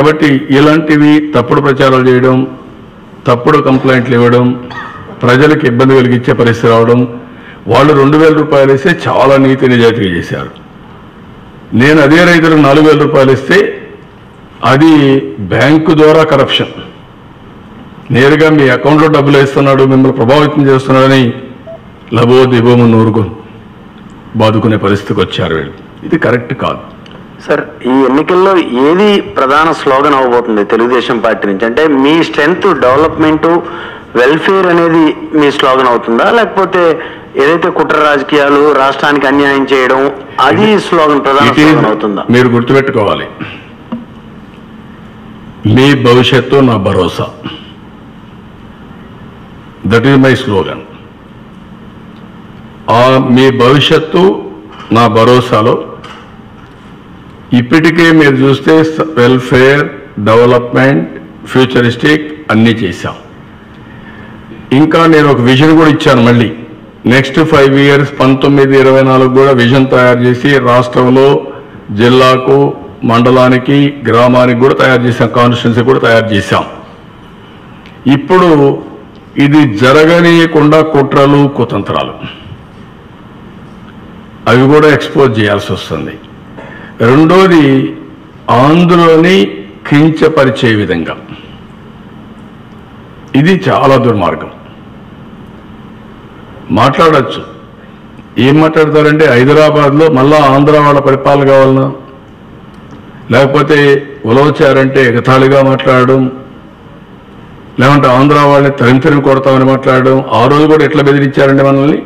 కాబట్టి ఇలాంటివి తప్పుడు ప్రచారాలు చేయడం తప్పుడు కంప్లైంట్లు ఇవ్వడం ప్రజలకు ఇబ్బంది కలిగించే పరిస్థితి రావడం వాళ్ళు రెండు వేల రూపాయలు ఇస్తే చాలా నీతి నిజాయితీగా చేశారు. నేను అదే రైతులకు నాలుగు వేల రూపాయలు ఇస్తే అది బ్యాంకు ద్వారా కరప్షన్. నేరుగా మీ అకౌంట్లో డబ్బులు వేస్తున్నాడు మిమ్మల్ని ప్రభావితం చేస్తున్నాడని లబో దిబోము నూరుకు బాదుకునే పరిస్థితికి వచ్చారు వీళ్ళు. ఇది కరెక్ట్ కాదు. సార్ ఈ ఎన్నికల్లో ఏది ప్రధాన స్లోగన్ అవ్వబోతుంది తెలుగుదేశం పార్టీ నుంచి? అంటే మీ స్ట్రెంగ్త్ డెవలప్మెంట్ వెల్ఫేర్ అనేది మీ స్లోగన్ అవుతుందా? లేకపోతే ఏదైతే కుట్ర రాజకీయాలు రాష్ట్రానికి అన్యాయం చేయడం అది స్లోగన్ ప్రధాన స్లోగన్ అవుతుందా? మీరు గుర్తుపెట్టుకోవాలి. మీ భవిష్యత్తు నా భరోసా. దట్ ఈజ్ మై స్లోగన్ ఆ మీ భవిష్యత్తు నా భరోసాలో ఇప్పటికే మీరు చూస్తే వెల్ఫేర్ డెవలప్మెంట్ ఫ్యూచరిస్టిక్ అన్నీ చేశాం. ఇంకా నేను ఒక విజన్ కూడా ఇచ్చాను మళ్ళీ. నెక్స్ట్ ఫైవ్ ఇయర్స్ పంతొమ్మిది ఇరవై నాలుగు కూడా విజన్ తయారు చేసి రాష్ట్రంలో జిల్లాకు మండలానికి గ్రామానికి కూడా తయారు చేసాం కాన్స్టిట్యున్సీ కూడా తయారు చేశాం. ఇప్పుడు ఇది జరగనీయకుండా కుట్రలు కుతంత్రాలు. అవి కూడా ఎక్స్పోజ్ చేయాల్సి వస్తుంది. రెండోది ఆంధ్రులని కించపరిచే విధంగా. ఇది చాలా దుర్మార్గం. మాట్లాడచ్చు. ఏం మాట్లాడతారంటే హైదరాబాద్లో మళ్ళా ఆంధ్ర వాళ్ళ పరిపాలన కావాలన్నా లేకపోతే ఉలవచారంటే ఎగతాళిగా మాట్లాడడం లేకుంటే ఆంధ్ర వాళ్ళని తరిమి కొడతామని మాట్లాడడం ఆ రోజు కూడా ఎట్లా బెదిరించారండి మనల్ని?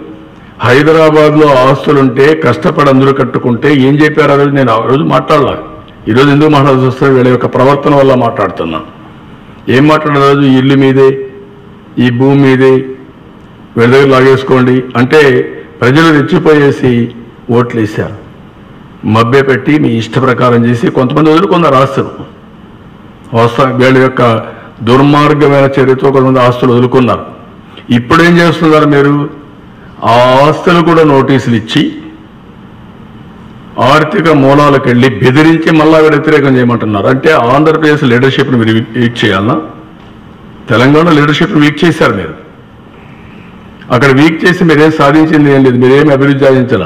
హైదరాబాద్లో ఆస్తులుంటే కష్టపడి అందరూ కట్టుకుంటే ఏం చెప్పారు ఆ రోజు నేను ఆ రోజు మాట్లాడలా. ఈరోజు ఎందుకు మాట్లాడాల్సి వస్తుంది? వీళ్ళ యొక్క ప్రవర్తన వల్ల మాట్లాడుతున్నాను ఏం మాట్లాడిన రోజు? ఈ ఇల్లు మీదే ఈ భూమి మీదే వీళ్ళ దగ్గర లాగేసుకోండి. అంటే ప్రజలు రెచ్చిపోయేసి ఓట్లు వేశారు మబ్బే పెట్టి మీ ఇష్ట ప్రకారం చేసి కొంతమంది వదిలి కొందరు ఆస్తులు. వస్తా వీళ్ళ యొక్క దుర్మార్గమైన చర్యతో కొంతమంది ఆస్తులు వదులుకున్నారు. ఇప్పుడు ఏం చేస్తున్నారు మీరు? ఆ ఆస్తులు కూడా నోటీసులు ఇచ్చి ఆర్థిక మూలాలకు వెళ్ళి బెదిరించి మళ్ళా వ్యతిరేకం చేయమంటున్నారు. అంటే ఆంధ్రప్రదేశ్ లీడర్షిప్ని మీరు వీక్ చేయాలన్నా తెలంగాణ లీడర్షిప్ని వీక్ చేశారు మీరు. అక్కడ వీక్ చేసి మీరేం సాధించింది ఏం లేదు మీరేం అభివృద్ధి సాధించాల?